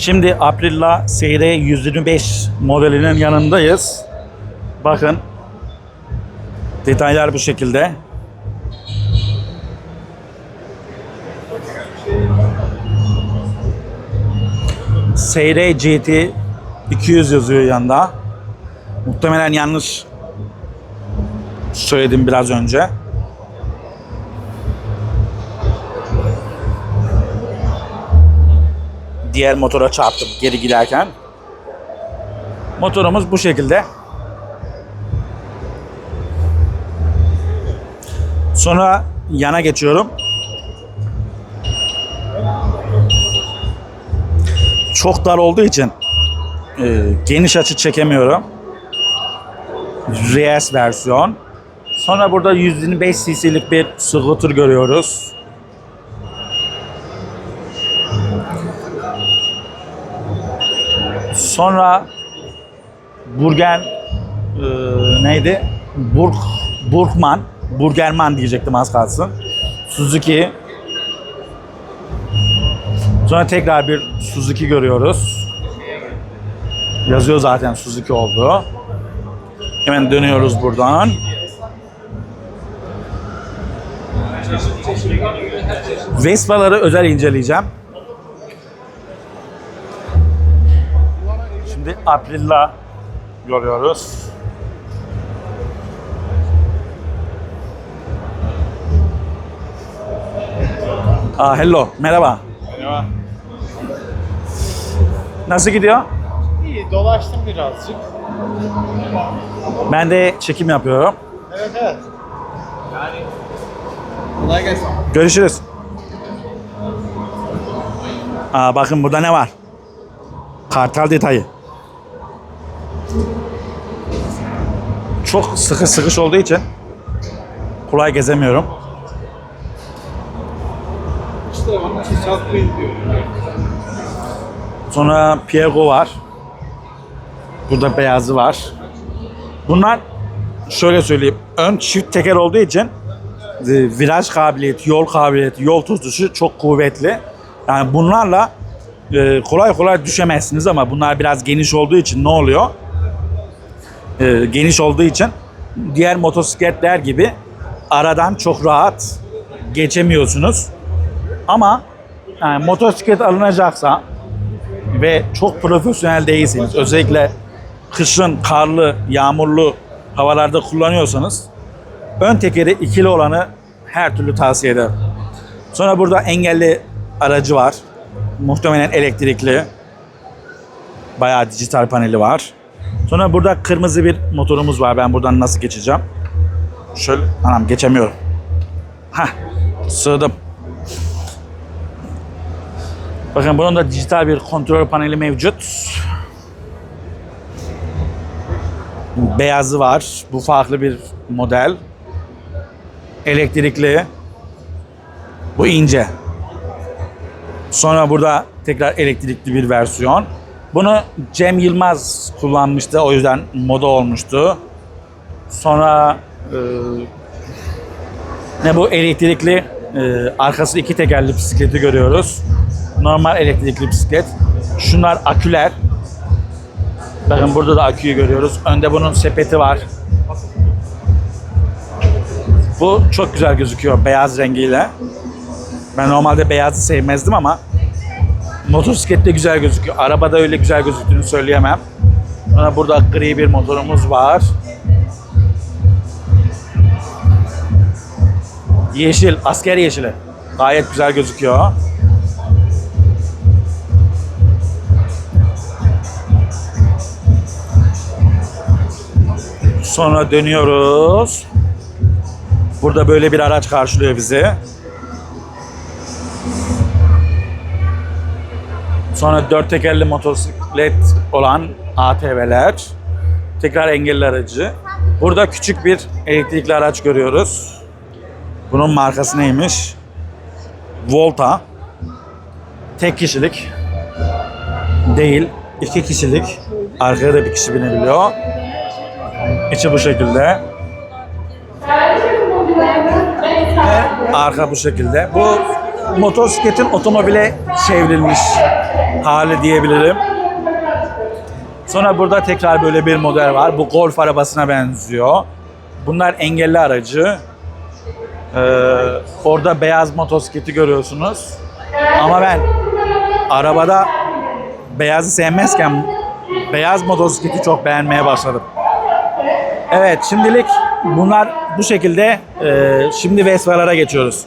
Şimdi Aprilia Seyre 125 modelinin yanındayız. Bakın. Detaylar bu şekilde. Seyre GT 200 yazıyor yanında. Muhtemelen yanlış söyledim biraz önce. Diğer motora çarptım geri giderken. Motorumuz bu şekilde. Sonra yana geçiyorum. Çok dar olduğu için e, geniş açı çekemiyorum. RS versiyon. Sonra burada 125 cc'lik bir scooter görüyoruz. Sonra Burgen e, neydi? Burg Burgman, Burgerman diyecektim az kalsın. Suzuki. Sonra tekrar bir Suzuki görüyoruz. Yazıyor zaten Suzuki oldu. Hemen dönüyoruz buradan. Vespa'ları özel inceleyeceğim. Şimdi Aprilia görüyoruz. Aa, hello, merhaba. Merhaba. Nasıl gidiyor? İyi dolaştım birazcık. Ben de çekim yapıyorum. Evet evet. Yani kolay gelsin. Görüşürüz. Aa, bakın burada ne var? Kartal detayı. Çok sıkı sıkış olduğu için kolay gezemiyorum. Sonra Piego var. Burada beyazı var. Bunlar şöyle söyleyeyim. Ön çift teker olduğu için e, viraj kabiliyeti, yol kabiliyeti, yol tutuşu çok kuvvetli. Yani bunlarla e, kolay kolay düşemezsiniz ama bunlar biraz geniş olduğu için ne oluyor? E, geniş olduğu için diğer motosikletler gibi aradan çok rahat geçemiyorsunuz. Ama yani motosiklet alınacaksa ve çok profesyonel değilseniz özellikle kışın karlı, yağmurlu havalarda kullanıyorsanız ön tekeri ikili olanı her türlü tavsiye ederim. Sonra burada engelli aracı var. Muhtemelen elektrikli. Bayağı dijital paneli var. Sonra burada kırmızı bir motorumuz var. Ben buradan nasıl geçeceğim? Şöyle, anam geçemiyorum. Hah, sığdım. Bakın bunun da dijital bir kontrol paneli mevcut. Beyazı var. Bu farklı bir model. Elektrikli. Bu ince. Sonra burada tekrar elektrikli bir versiyon. Bunu Cem Yılmaz kullanmıştı. O yüzden moda olmuştu. Sonra e, ne bu elektrikli e, arkası iki tekerli bisikleti görüyoruz. Normal elektrikli bisiklet. Şunlar aküler. Bakın burada da aküyü görüyoruz. Önde bunun sepeti var. Bu çok güzel gözüküyor beyaz rengiyle. Ben normalde beyazı sevmezdim ama motosiklette güzel gözüküyor. Arabada öyle güzel gözüktüğünü söyleyemem. Burada gri bir motorumuz var. Yeşil, asker yeşili. Gayet güzel gözüküyor. Sonra dönüyoruz. Burada böyle bir araç karşılıyor bizi. Sonra dört tekerli motosiklet olan ATV'ler. Tekrar engelli aracı. Burada küçük bir elektrikli araç görüyoruz. Bunun markası neymiş? Volta. Tek kişilik. Değil. iki kişilik. Arkaya da bir kişi binebiliyor. İçi bu şekilde. Arka bu şekilde. Bu motosikletin otomobile çevrilmiş hali diyebilirim. Sonra burada tekrar böyle bir model var. Bu golf arabasına benziyor. Bunlar engelli aracı. Ee, orada beyaz motosikleti görüyorsunuz. Ama ben arabada beyazı sevmezken beyaz motosikleti çok beğenmeye başladım. Evet şimdilik bunlar bu şekilde. Ee, şimdi Vespa'lara geçiyoruz.